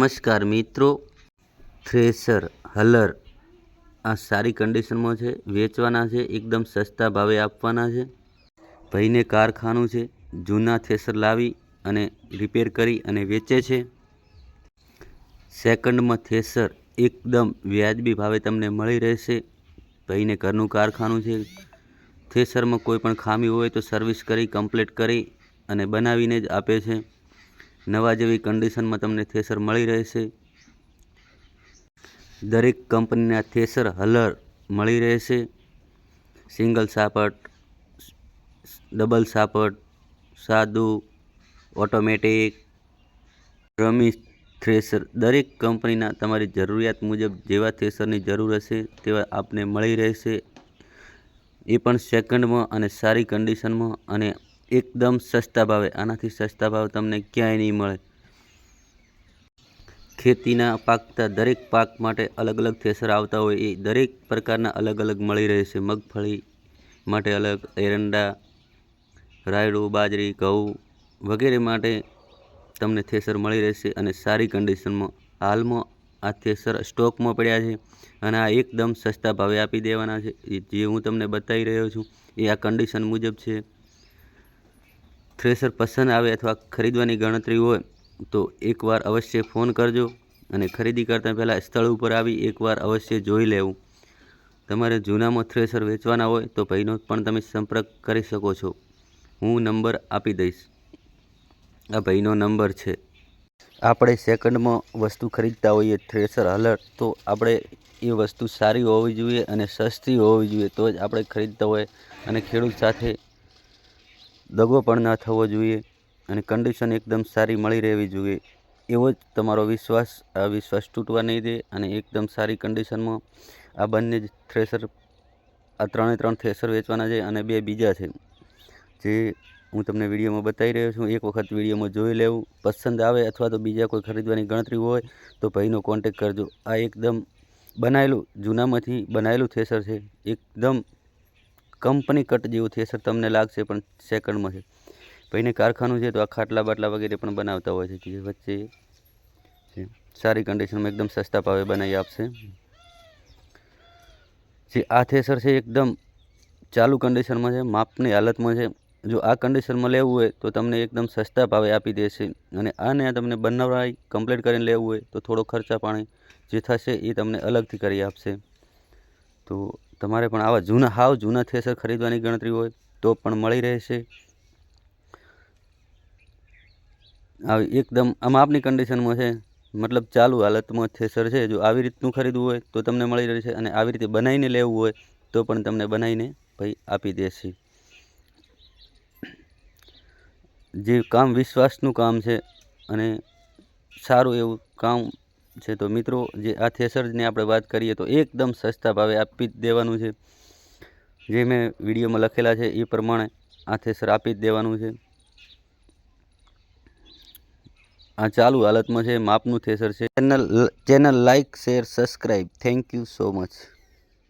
નમસ્કાર મિત્રો. થ્રેસર, હલર આ સારી કન્ડિશનમાં છે, વેચવાના છે, એકદમ સસ્તા ભાવે આપવાના છે. ભાઈને કારખાનું છે, જૂના થ્રેસર લાવી અને રિપેર કરી અને વેચે છે. સેકન્ડમાં થ્રેસર એકદમ વ્યાજબી ભાવે તમને મળી રહેશે. ભાઈને ઘરનું કારખાનું છે, થ્રેસરમાં કોઈ પણ ખામી હોય તો સર્વિસ કરી કમ્પ્લીટ કરી અને બનાવીને જ આપે છે. નવા જેવી કન્ડિશનમાં તમને થ્રેસર મળી રહેશે. દરેક કંપનીના થેસર હલર મળી રહેશે. સિંગલ સાપટ, ડબલ સાપટ, સાદું, ઓટોમેટિક રમી થ્રેસર દરેક કંપનીના તમારી જરૂરિયાત મુજબ જેવા થ્રેસરની જરૂર હશે તેવા આપને મળી રહેશે. એ પણ સેકન્ડમાં અને સારી કન્ડિશનમાં અને એકદમ સસ્તા ભાવે. આનાથી સસ્તા ભાવ તમને ક્યાંય નહીં મળે. ખેતીના પાકતા દરેક પાક માટે અલગ અલગ થેસર આવતા હોય, એ દરેક પ્રકારના અલગ અલગ મળી રહેશે મગફળી માટે અલગ, એરંડા, રાયડું, બાજરી, ઘઉં વગેરે માટે તમને થેસર મળી રહેશે અને સારી કન્ડિશનમાં હાલમાં આ થેસર સ્ટોકમાં પડ્યા છે અને આ એકદમ સસ્તા ભાવે આપી દેવાના છે. જે હું તમને બતાવી રહ્યો છું, એ આ કન્ડિશન મુજબ છે. થ્રેસર પસંદ આવે અથવા ખરીદવાની ગણતરી હોય, તો એકવાર અવશ્ય ફોન કરજો અને ખરીદી કરતાં પહેલાં સ્થળ ઉપર આવી એકવાર અવશ્ય જોઈ લેવું. તમારે જૂનામાં થ્રેસર વેચવાના હોય, તો ભાઈનો પણ તમે સંપર્ક કરી શકો છો. હું નંબર આપી દઈશ. આ ભાઈનો નંબર છે. આપણે સેકન્ડમાં વસ્તુ ખરીદતા હોઈએ થ્રેસર હલર તો આપણે એ વસ્તુ સારી હોવી જોઈએ અને સસ્તી હોવી જોઈએ, તો જ આપણે ખરીદતા હોય અને ખેડૂત સાથે દગો પણ ના થવો જોઈએ અને કન્ડિશન એકદમ સારી મળી રહેવી જોઈએ. એવો જ તમારો વિશ્વાસ, આ વિશ્વાસ તૂટવા નહીં દે અને એકદમ સારી કન્ડિશનમાં આ બંને જ થ્રેસર આ ત્રણે ત્રણ થ્રેસર વેચવાના છે અને બે બીજા છે. જે હું તમને વિડીયોમાં બતાવી રહ્યો છું, એક વખત વિડીયોમાં જોઈ લેવું. પસંદ આવે અથવા તો બીજા કોઈ ખરીદવાની ગણતરી હોય, તો ભાઈનો કોન્ટેક કરજો. આ એકદમ બનાવેલું, જૂનામાંથી બનાવેલું થ્રેસર છે. એકદમ કંપની કટ જેવું થ્રેસર તમને લાગશે પણ સેકન્ડમાં છે. ભાઈને કારખાનું છે તો આ ખાટલા બાટલા વગેરે પણ બનાવતા હોય છે જે વચ્ચે સારી કન્ડિશનમાં એકદમ સસ્તા ભાવે બનાવી આપશે. જે આ થ્રેસર છે એકદમ ચાલુ કન્ડિશનમાં છે, માપની હાલતમાં છે. જો આ કન્ડિશનમાં લેવું હોય તો તમને એકદમ સસ્તા ભાવે આપી દેશે. અને આને તમને બનાવવાય કમ્પ્લીટ કરીને લેવું હોય તો થોડો ખર્ચા પાણી જે થશે એ તમને અલગથી કરી આપશે. તો તમારે પણ આવા જૂના, હાવ જૂના થેસર ખરીદવાની ગણતરી હોય તો પણ મળી રહેશે. આવી એકદમ આમ આપની કન્ડિશનમાં છે. મતલબ ચાલુ હાલતમાં થેસર છે, જો આવી રીતનું ખરીદવું હોય તો તમને મળી રહેશે અને આવી રીતે બનાવીને લેવું હોય તો પણ તમને બનાવીને ભાઈ આપી દેશે. જે કામ વિશ્વાસનું કામ છે અને સારું એવું કામ છે. તો મિત્રો, જે આ થેસરની આપણે વાત કરીએ તો એકદમ સસ્તા ભાવે આપી જ દેવાનું છે. જે મેં વિડીયોમાં લખેલા છે એ પ્રમાણે આ થેસર આપી જ દેવાનું છે. આ ચાલુ હાલતમાં છે, માપનું થેસર છે. Channel channel like share subscribe thank you so much.